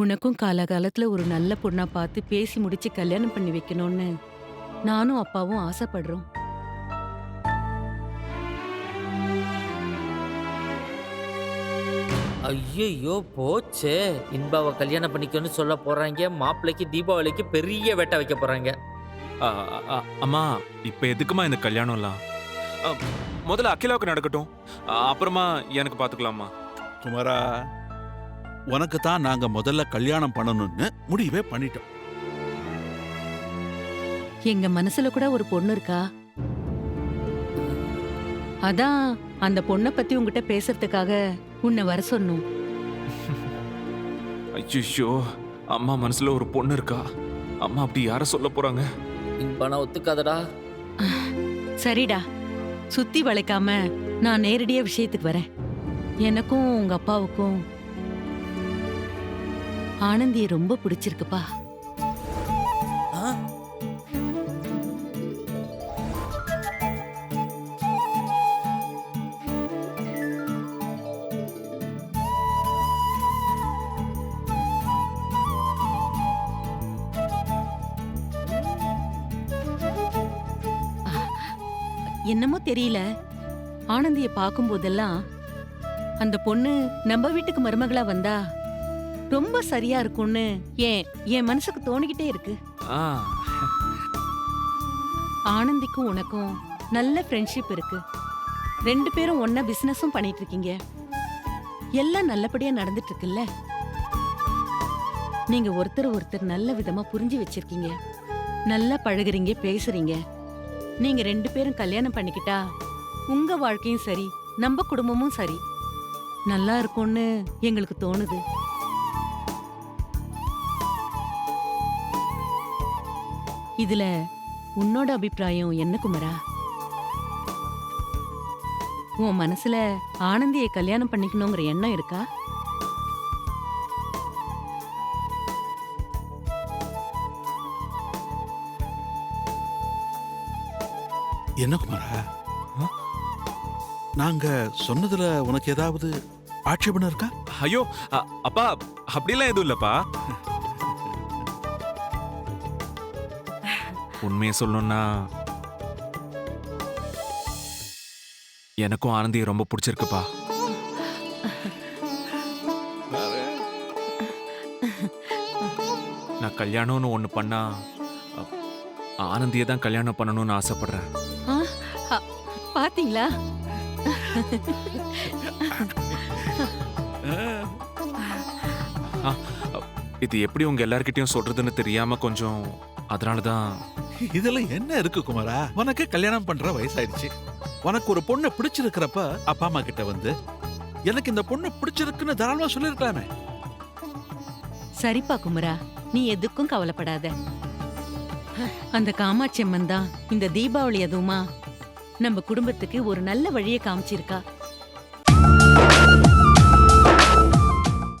உனக்கும் காலகாலத்துல ஒரு நல்ல பொண்ணா பார்த்து பேசி முடிச்சு கல்யாணம் பண்ணி வைக்கணும்னு நானும் அப்பாவும் ஆசைப்படுறோம். ஐயையோ போச்சே. இன்பாவை கல்யாணம் பண்ணிக்கணும்னு சொல்ல போறாங்க. மாப்பிள்ளைக்கு தீபாவளிக்கு பெரிய வேட்டை வைக்க போறாங்க. ஆ, ஆ, அம்மா இப்ப எதுக்குமா இந்த கல்யாணம்லாம்? முதல்ல அகிலாவுக்கு நடக்கட்டும். அப்புறமா எனக்கு பாத்துக்கலாமா குமாரா உனக்கு தான் நாங்க முதல்ல கல்யாணம் பண்ணணும்னு முடிவே பண்ணிட்டோம். எங்க மனசுல கூட ஒரு பொண்ணு இருக்கா? அதான் அந்த பொண்ணை பத்தி உங்ககிட்ட பேசுறதுக்காக உன்னை வர சொன்னோம். ஐயோ அம்மா மனசுல ஒரு பொண்ணு இருக்கா? அம்மா அப்படி யார சொல்ல போறாங்க? இன்பானா ஒத்துக்காதடா. சரிடா. சுத்தி வளைக்காம நான் நேரடியா விஷயத்துக்கு வரேன். எனக்கும் உங்க அப்பாவுக்கும் ஆனந்திய ரொம்ப பிடிச்சிருக்குப்பா? என்னமோ தெரியல ஆனந்திய பார்க்கும்போதெல்லாம் அந்த பொண்ணு நம்ம வீட்டுக்கு மருமகளா வந்தா ரொம்ப சரியா இருக்கும்னு ஏன் என் மனசுக்கு தோணிக்கிட்டே இருக்கு. ஆ, ஆனந்திக்கும் உனக்கும் நல்ல ஃப்ரெண்ட்ஷிப் இருக்கு. ரெண்டு பேரும் ஒண்ணா பிசினஸும் பண்ணிட்டு இருக்கீங்க எல்லாம் நல்லபடியா நடந்துட்டு இருக்குல்ல நீங்க ஒருத்தர் ஒருத்தர் நல்ல விதமா புரிஞ்சு வச்சிருக்கீங்க. நல்லா பழகுறீங்க பேசுறீங்க. நீங்க ரெண்டு பேரும் கல்யாணம் பண்ணிக்கிட்டா உங்க வாழ்க்கையும் சரி நம்ம குடும்பமும் சரி. நல்லா இருக்கும்னு எங்களுக்கு தோணுது. இதுல உன்னோட அபிப்பிராயம் என்ன குமரா? உன் மனசுல ஆனந்தியை கல்யாணம் பண்ணிக்கணுங்கிற எண்ணம் இருக்கா? என்ன குமாரா? நாங்க சொன்னதுல உனக்கு ஏதாவது ஆட்சேபணம் இருக்கா? ஐயோ அப்பா அப்படிலாம் எதுவும் இல்லப்பா. உண்மையை சொல்லணும்னா எனக்கும் ஆனந்தியை ரொம்ப பிடிச்சிருக்குப்பா. நான் கல்யாணம்னு ஒன்று பண்ணா ஆனந்தியை தான் கல்யாணம் பண்ணணும்னு ஆசைப்படுறேன். பாத்தீங்களா? இது எப்படி உங்க எல்லார்கிட்டயும் சொல்றதுன்னு தெரியாம கொஞ்சம் அதனால தான் இதுல என்ன இருக்கு குமாரா? உனக்கு கல்யாணம் பண்ற வயசாயிடுச்சு. உனக்கு ஒரு பொண்ணை பிடிச்சிருக்கிறப்ப அப்பா அம்மா கிட்ட வந்து எனக்கு இந்த பொண்ணு பிடிச்சிருக்குன்னு தாராளமா சொல்லிருக்கலாமே. சரிப்பா குமரா. நீ எதுக்கும் கவலைப்படாத. அந்த காமாட்சி அம்மன் தான் இந்த தீபாவளி அதுவுமா நம்ம குடும்பத்துக்கு ஒரு நல்ல வழியை காமிச்சிருக்கா.